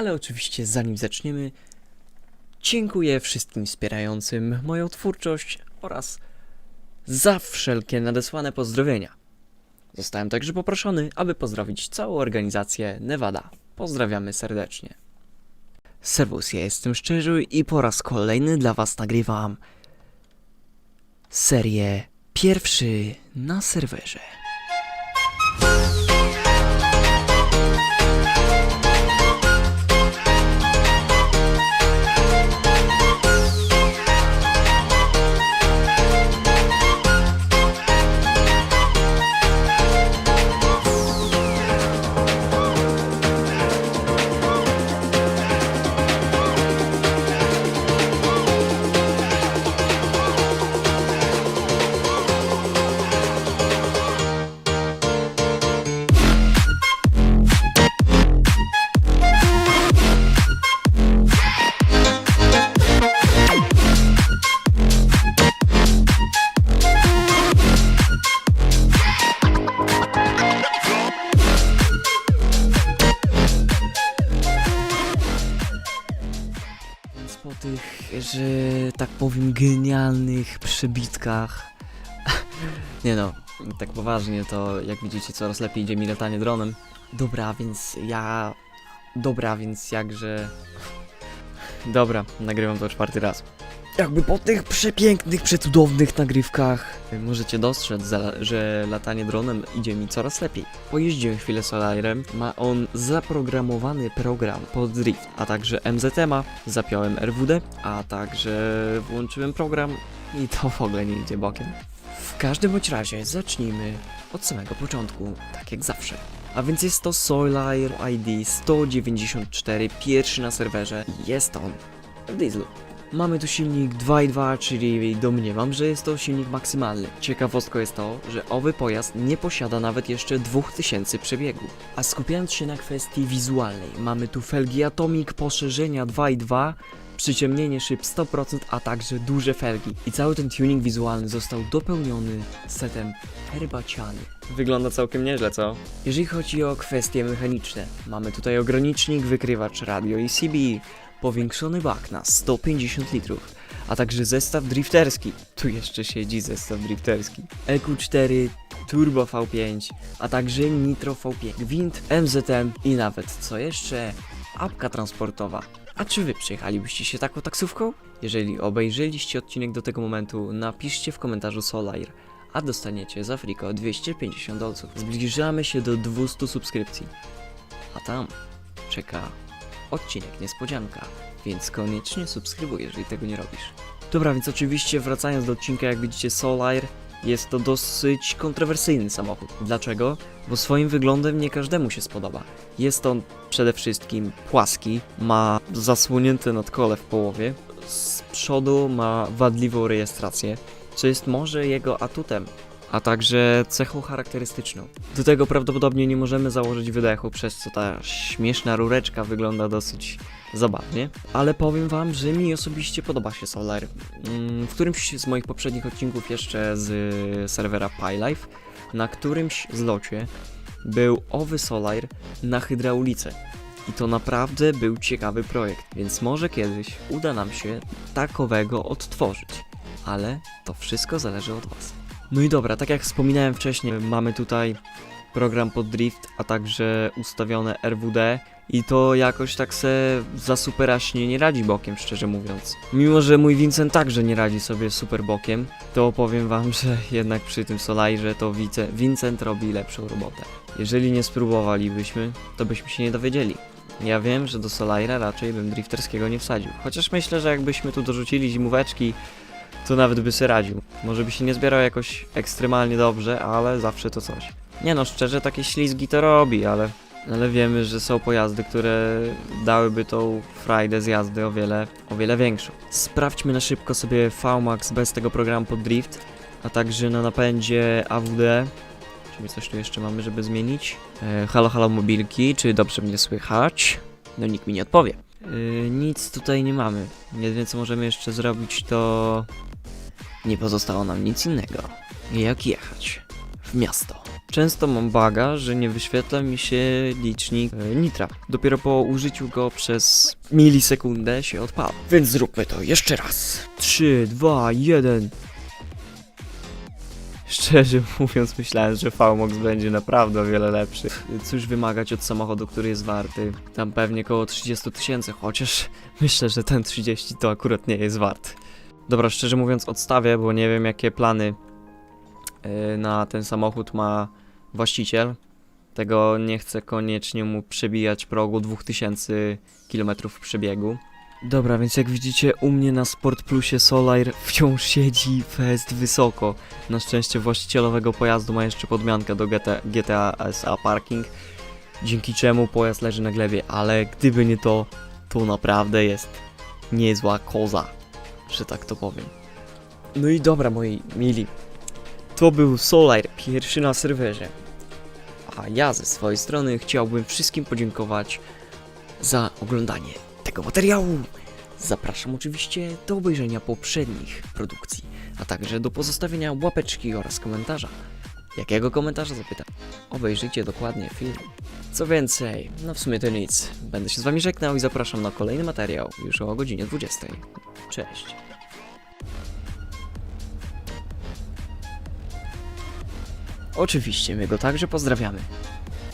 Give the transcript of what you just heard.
Ale oczywiście zanim zaczniemy, dziękuję wszystkim wspierającym moją twórczość oraz za wszelkie nadesłane pozdrowienia. Zostałem także poproszony, aby pozdrowić całą organizację Nevada. Pozdrawiamy serdecznie. Serwus, ja jestem Szczerzy i po raz kolejny dla Was nagrywam serię pierwszy na serwerze. Tych, że tak powiem, genialnych przebitkach. Nie no, tak poważnie, to jak widzicie, coraz lepiej idzie mi latanie dronem. Dobra, więc ja. Dobra, więc jakże. Dobra, nagrywam to czwarty raz. Jakby po tych przepięknych, przecudownych nagrywkach możecie dostrzec, że latanie dronem idzie mi coraz lepiej. Pojeździłem chwilę Solarem, ma on zaprogramowany program pod drift, a także MZMA, zapiąłem RWD, a także włączyłem program i to w ogóle nie idzie bokiem. W każdym bądź razie zacznijmy od samego początku, tak jak zawsze. A więc jest to Solar ID 194, pierwszy na serwerze. Jest on w dieslu. Mamy tu silnik 2.2, czyli domniemam, że jest to silnik maksymalny. Ciekawostką jest to, że owy pojazd nie posiada nawet jeszcze 2000 przebiegu. A skupiając się na kwestii wizualnej, mamy tu felgi Atomic, poszerzenia 2.2, przyciemnienie szyb 100%, a także duże felgi. I cały ten tuning wizualny został dopełniony setem herbaciany. Wygląda całkiem nieźle, co? Jeżeli chodzi o kwestie mechaniczne, mamy tutaj ogranicznik, wykrywacz radio i CB, powiększony bak na 150 litrów, a także zestaw drifterski. Tu jeszcze siedzi zestaw drifterski. EQ4, Turbo V5, a także Nitro V5, gwint, MZM i nawet, co jeszcze, apka transportowa. A czy wy przyjechalibyście się taką taksówką? Jeżeli obejrzeliście odcinek do tego momentu, napiszcie w komentarzu Solair, a dostaniecie za friko 250 dolców. Zbliżamy się do 200 subskrypcji. A tam czeka odcinek niespodzianka, więc koniecznie subskrybuj, jeżeli tego nie robisz. Dobra, więc oczywiście wracając do odcinka, jak widzicie Solar jest to dosyć kontrowersyjny samochód. Dlaczego? Bo swoim wyglądem nie każdemu się spodoba. Jest on przede wszystkim płaski, ma zasłonięte nadkole w połowie, z przodu ma wadliwą rejestrację, co jest może jego atutem, a także cechą charakterystyczną. Do tego prawdopodobnie nie możemy założyć wydechu, przez co ta śmieszna rureczka wygląda dosyć zabawnie, ale powiem wam, że mi osobiście podoba się Solar. Mm, W którymś z moich poprzednich odcinków jeszcze z serwera PyLife, na którymś zlocie był owy Solar na hydraulice. I to naprawdę był ciekawy projekt, więc może kiedyś uda nam się takowego odtworzyć. Ale to wszystko zależy od Was. No i dobra, tak jak wspominałem wcześniej, mamy tutaj program pod drift, a także ustawione RWD i to jakoś tak se za superaśnie nie radzi bokiem, szczerze mówiąc. Mimo, że mój Vincent także nie radzi sobie super bokiem, to powiem wam, że jednak przy tym Solarze to Wice, Vincent robi lepszą robotę. Jeżeli nie spróbowalibyśmy, to byśmy się nie dowiedzieli. Ja wiem, że do Solara raczej bym drifterskiego nie wsadził. Chociaż myślę, że jakbyśmy tu dorzucili zimóweczki, to nawet by se radził. Może by się nie zbierał jakoś ekstremalnie dobrze, ale zawsze to coś. Nie no, szczerze takie ślizgi to robi, ale, ale wiemy, że są pojazdy, które dałyby tą frajdę z jazdy o wiele, o wiele większą. Sprawdźmy na szybko sobie VMAX bez tego programu pod drift, a także na napędzie AWD. Czy my coś tu jeszcze mamy, żeby zmienić? E, halo, halo mobilki, czy dobrze mnie słychać? No nikt mi nie odpowie. E, nic tutaj nie mamy. Jedyne co możemy jeszcze zrobić to... Nie pozostało nam nic innego, jak jechać w miasto. Często mam baga, że nie wyświetla mi się licznik e, nitra. Dopiero po użyciu go przez milisekundę się odpala. Więc zróbmy to jeszcze raz. 3, 2, 1. Szczerze mówiąc, myślałem, że VMOX będzie naprawdę o wiele lepszy. Cóż wymagać od samochodu, który jest warty? Tam pewnie około 30 tysięcy, chociaż myślę, że ten 30 to akurat nie jest wart. Dobra, szczerze mówiąc, odstawię, bo nie wiem, jakie plany yy, na ten samochód ma właściciel. Tego nie chcę koniecznie mu przebijać progu 2000 km przebiegu. Dobra, więc jak widzicie, u mnie na Sport Plusie Solar wciąż siedzi fest wysoko. Na szczęście właścicielowego pojazdu ma jeszcze podmiankę do GTA, GTA SA Parking, dzięki czemu pojazd leży na glebie, ale gdyby nie to, to naprawdę jest niezła koza, że tak to powiem. No i dobra, moi mili, to był Solar, pierwszy na serwerze. A ja ze swojej strony chciałbym wszystkim podziękować za oglądanie tego materiału. Zapraszam oczywiście do obejrzenia poprzednich produkcji, a także do pozostawienia łapeczki oraz komentarza. Jakiego komentarza zapytam? Obejrzyjcie dokładnie film. Co więcej, no w sumie to nic. Będę się z wami żegnał i zapraszam na kolejny materiał już o godzinie 20. Cześć. Oczywiście, my go także pozdrawiamy.